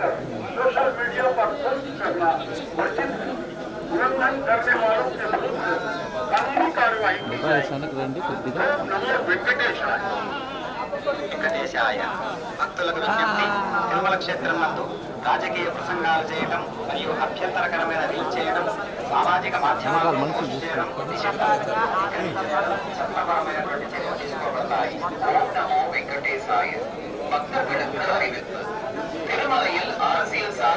कर social media पर post करना उचित उल्लंघन करने वालों के विरुद्ध कानूनी कार्रवाई की जाए नमो वेंकटेशाय భక్తులకు విజ్ఞప్తి. తిరుమల క్షేత్రం నందు రాజకీయ ప్రసంగాలు చేయడం మరియు అభ్యంతరకరమైన రీల్ చేయడం సామాజిక మాధ్యమాలను చేయడం తీసుకోబడతాయి ఓం నమో వెంకటేశాయ భక్తులకు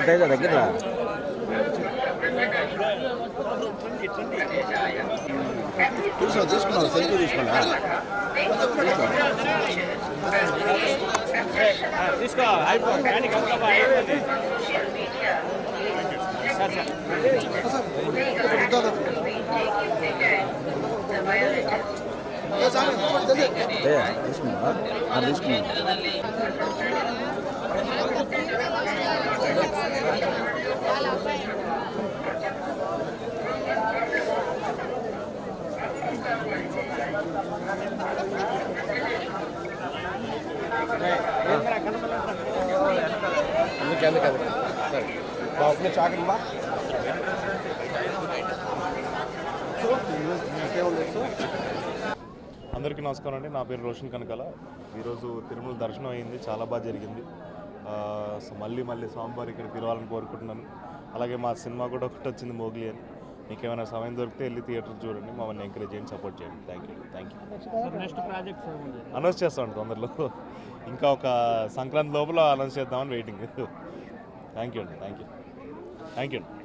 తేజ దగ్గర సెల్ఫీ తీసుకున్నా. తీసుకో. అయిపో కానీ గబగబా అయిపోయింది సార్ సార్. ఏ తీసుకున్నా అది తీసుకున్నా అందుకే అందుకే అందుకే సరే బాబు అందరికీ నమస్కారం అండి. నా పేరు రోషన్ కనకాల. ఈరోజు తిరుమల దర్శనం అయింది. చాలా బాగా జరిగింది. సో మళ్ళీ మళ్ళీ స్వామివారి ఇక్కడ తిరగాలని కోరుకుంటున్నాను. అలాగే మా సినిమా కూడా ఒకటి వచ్చింది మోగ్లీ అని. మీకు ఏమైనా సమయం దొరికితే వెళ్ళి థియేటర్ చూడండి మమ్మల్ని ఎంకరేజ్ చేయండి సపోర్ట్ చేయండి. Thank you thank you next project announce చేస్తాం తొందరలో. ఇంకా ఒక సంక్రాంతి లోపల అనౌన్స్ చేద్దామని వెయిటింగ్ థ్యాంక్ యూ అండి థ్యాంక్ యూ థ్యాంక్ యూ అండి.